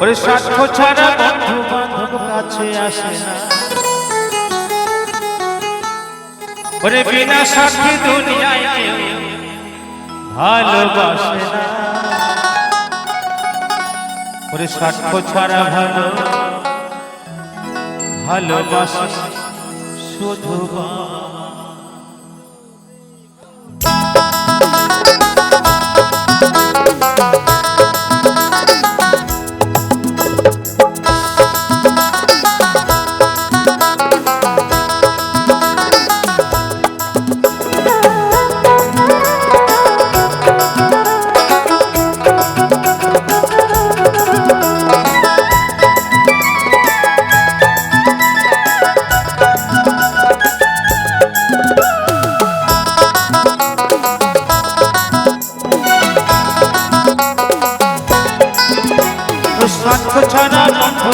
ওরে সাক্ষ্য ছাড়া বন্ধু বান্ধব কাছে আসে না। ওরে বিনা সাথী দুনিয়ায় ভালোবাসে না। ওরে সাক্ষ্য ছাড়া ভালো ভালোবাসে শুধু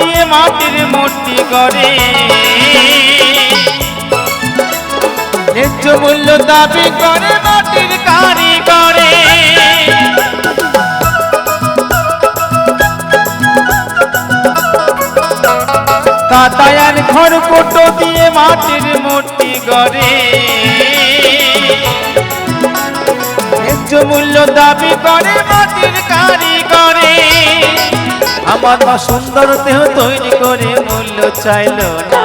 দিয়ে মাটির মূর্তি করে ন্যায্য মূল্য দাবি করে মাটির কারিগরে। কাদায়ার ঘর কুটো দিয়ে মাটির মূর্তি করে ন্যায্য মূল্য দাবি করে মাটির কারিগরে। আমার মা সুন্দর দেহ তৈরি করে মূল্য চাইল না।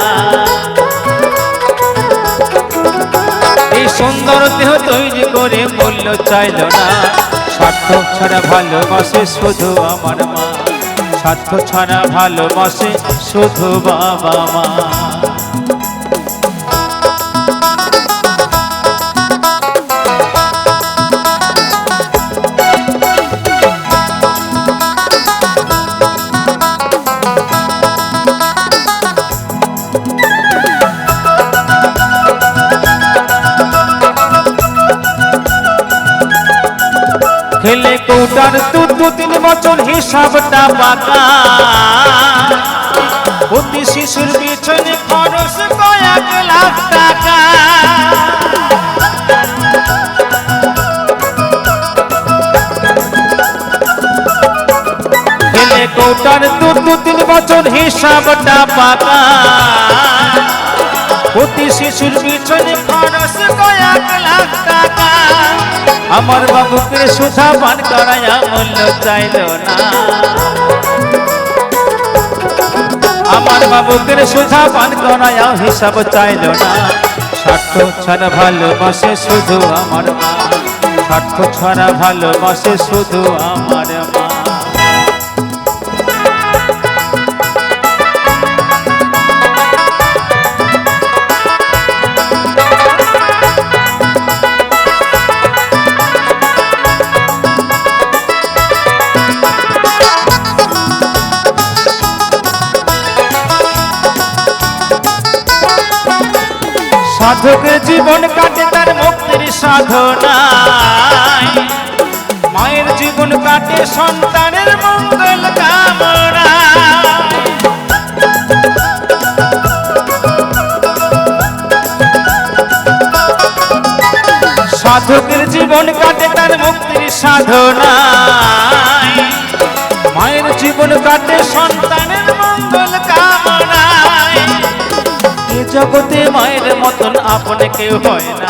এই সুন্দর দেহ তৈরি করে মূল্য চাইল না। স্বার্থ ছাড়া ভালোবাসে শুধু আমার মা। স্বার্থ ছাড়া ভালোবাসে শুধু বাবা মা। খেলে কৌটার দু দু তিন বছর হিসাবটা বাঁকা অতি শিশুর পিছনে খরচ কয়েক লাখ টাকা। খেলে কৌটার দু তিন বছর হিসাবটা বাঁকা অতি শিশুর পিছনে খরচ কয়েক লাখ টাকা। আমার বাবুকে সুধা পান করাইয়া মূল্য চাইল না। আমার বাবুকে সুধা পান করাইয়া হিসাব চাইল না। স্বার্থ ছাড়া ভালোবাসে শুধু আমার মা। স্বার্থ ছাড়া ভালোবাসে শুধু আমার মা। সাধকের জীবন কাটে তার মুক্তির সাধনায়। মায়ের জীবন কাটে সন্তানের মঙ্গল কামনা সাধকের জীবন কাটে তার মুক্তির সাধনায়। মায়ের জীবন কাটে সন্তানের জগতে মায়ের মতন আপন কেউ হয় না।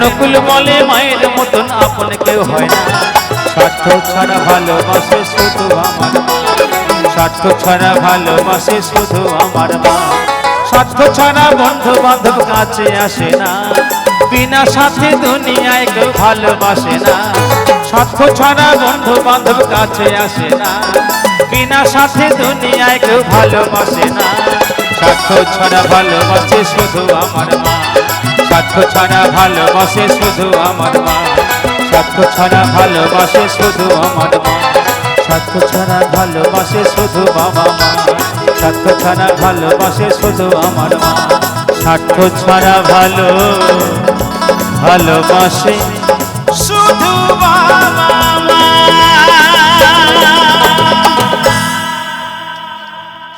নকুল বলে মায়ের মতন আপন কেউ হয় না। স্বার্থ ছাড়া ভালোবাসে শুধু আমার স্বার্থ ছাড়া ভালোবাসে শুধু আমার মা। স্বার্থ ছাড়া বন্ধু বান্ধব কাছে আসে না। বিনা সাথে দুনিয়ায় কেউ ভালোবাসে না। স্বার্থ ছাড়া বন্ধু বান্ধব কাছে আসে না। বিনা সাথে দুনিয়ায় কেউ ভালোবাসে না। স্বার্থ ছাড়া ভালোবাসে শুধু আমার মা। স্বার্থ ছাড়া ভালোবাসে শুধু আমার মা। স্বার্থ ছাড়া ভালোবাসে শুধু আমার মা। স্বার্থ ছাড়া ভালোবাসে শুধু বাবা মা। স্বার্থ ছাড়া ভালোবাসে শুধু আমার মা। স্বার্থ ছাড়া ভালো ভালোবাসে